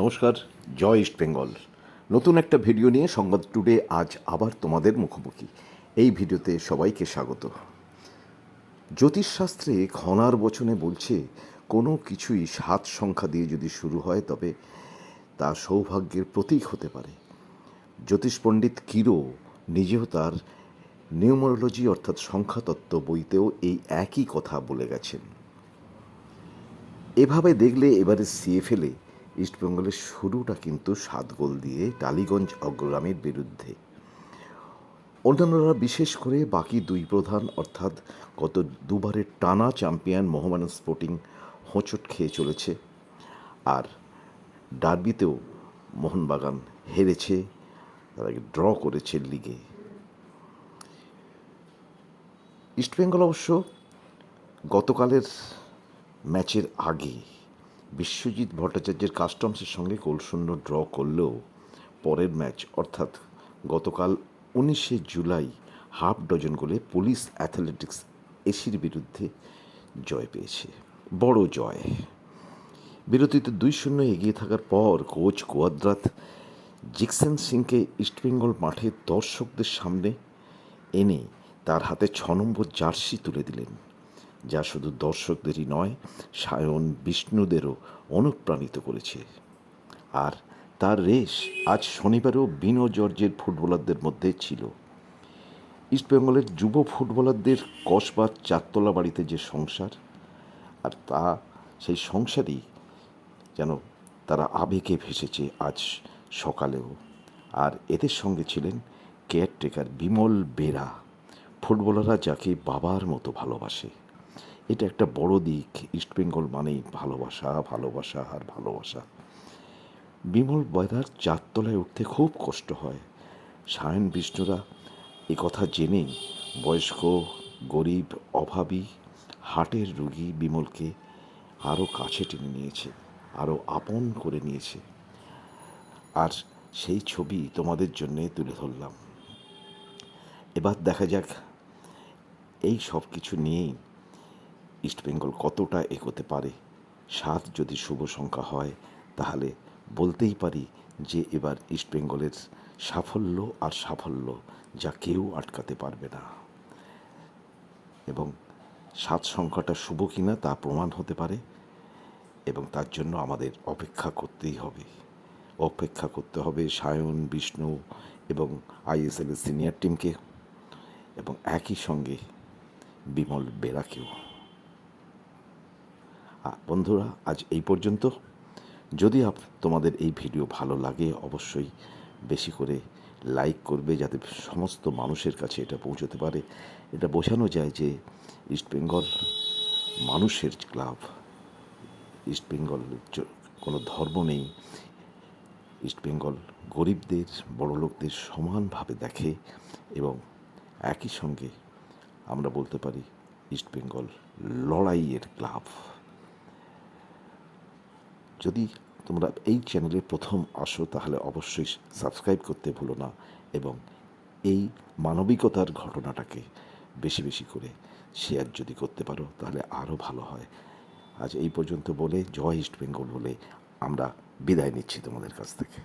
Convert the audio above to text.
নমস্কার, জয় ইস্ট বেঙ্গল। নতুন একটা ভিডিও নিয়ে সংবাদ টুডে আজ আবার তোমাদের মুখোমুখি। এই ভিডিওতে সবাইকে স্বাগত। জ্যোতিষশাস্ত্রে ঘনার বচনে বলছে, কোনো কিছুই সাত সংখ্যা দিয়ে যদি শুরু হয় তবে তা সৌভাগ্যের প্রতীক হতে পারে। জ্যোতিষ পণ্ডিত কিরো নিজেও তার নিউমারোলজি অর্থাৎ সংখ্যাতত্ত্ব বইতেও এই একই কথা বলে গেছেন। এভাবে দেখলে এবারে সিএফএলে ইস্টবেঙ্গলের শুরুটা কিন্তু সাত গোল দিয়ে টালিগঞ্জ অগ্রগামীর বিরুদ্ধে। অন্যান্যরা বিশেষ করে বাকি দুই প্রধান, অর্থাৎ গত দুবারের টানা চ্যাম্পিয়ন মোহামেডান স্পোর্টিং হোঁচট খেয়ে চলেছে। আর ডার্বিতেও মোহনবাগান হেরেছে আগে ড্র করেছে লিগে। ইস্টবেঙ্গল অবশ্য গতকালের ম্যাচের আগে বিশ্বজিৎ ভট্টাচার্যের কাস্টমসের সঙ্গে গোলশূন্য ড্র করলেও পরের ম্যাচ, অর্থাৎ গতকাল উনিশে জুলাই হাফ ডজন গোলে পুলিশ অ্যাথলেটিক্স এসির বিরুদ্ধে জয় পেয়েছে। বড় জয়। বিরতিতে দুই শূন্য এগিয়ে থাকার পর কোচ কোয়াদ্রাত জিকসেন সিংকে ইস্টবেঙ্গল মাঠে দর্শকদের সামনে এনে তার হাতে ছ নম্বর জার্সি তুলে দিলেন। যা শুধু দর্শকদেরই নয়, সায়ন বিষ্ণুদেরও অনুপ্রাণিত করেছে। আর তার রেশ আজ শনিবারও বিনো জর্জের ফুটবলারদের মধ্যে ছিল। ইস্টবেঙ্গলের যুব ফুটবলারদের কসবার চারতলা বাড়িতে যে সংসার, আর তা, সেই সংসারই যেন তারা আবেগে ভেসেছে আজ সকালেও। আর এদের সঙ্গে ছিলেন কেয়ারটেকার বিমল বেরা, ফুটবলাররা যাকে বাবার মতো ভালোবাসে। এটা একটা বড় দিক। ইস্টবেঙ্গল মানেই ভালোবাসা ভালোবাসা আর ভালোবাসা। বিমল বেরার চারতলায় উঠতে খুব কষ্ট হয়। সায়ন বিষ্ণুরা কথা জেনেই বয়স্ক, গরিব, অভাবী হার্টের রুগী বিমলকে আরও কাছে টেনে নিয়েছে আরও আপন করে নিয়েছে। আর সেই ছবি তোমাদের জন্যে তুলে ধরলাম। এবার দেখা যাক এই সব কিছু নিয়েই ইস্টবেঙ্গল কতটা এগোতে পারে? সাত যদি শুভ সংখ্যা হয়, তাহলে বলতেই পারি যে এবার ইস্টবেঙ্গলের সাফল্য আর সাফল্য যা কেউ আটকাতে পারবে না। এবং সাত সংখ্যাটা শুভ কিনা তা প্রমাণ হতে পারে এবং তার জন্য আমাদের অপেক্ষা করতেই হবে। অপেক্ষা করতে হবে সায়ন, বিষ্ণু এবং আইএসএলের সিনিয়র টিমকে এবং একই সঙ্গে বিমল বেরাকেও। বন্ধুরা, আজ এই পর্যন্ত। যদি আপ- তোমাদের এই ভিডিও ভালো লাগে, অবশ্যই বেশি করে লাইক করবে যাতে সমস্ত মানুষের কাছে এটা পৌঁছতে পারে। এটা বোঝানো যায় যে ইস্টবেঙ্গল মানুষের ক্লাব। ইস্টবেঙ্গল কোনো ধর্ম নেই। ইস্টবেঙ্গল গরিবদের, বড়লোকদের সমানভাবে দেখে এবং একই সঙ্গে আমরা বলতে পারি ইস্টবেঙ্গল লড়াইয়ের ক্লাব। যদি তোমরা এই চ্যানেলে প্রথম আসো, তাহলে অবশ্যই সাবস্ক্রাইব করতে ভুলো না এবং এই মানবিকতার ঘটনাটাকে বেশি বেশি করে শেয়ার যদি করতে পারো, তাহলে আরও ভালো হয়। আজ এই পর্যন্ত বলে জয় ইস্ট বেঙ্গল বলে আমরা বিদায় নিচ্ছি তোমাদের কাছ থেকে।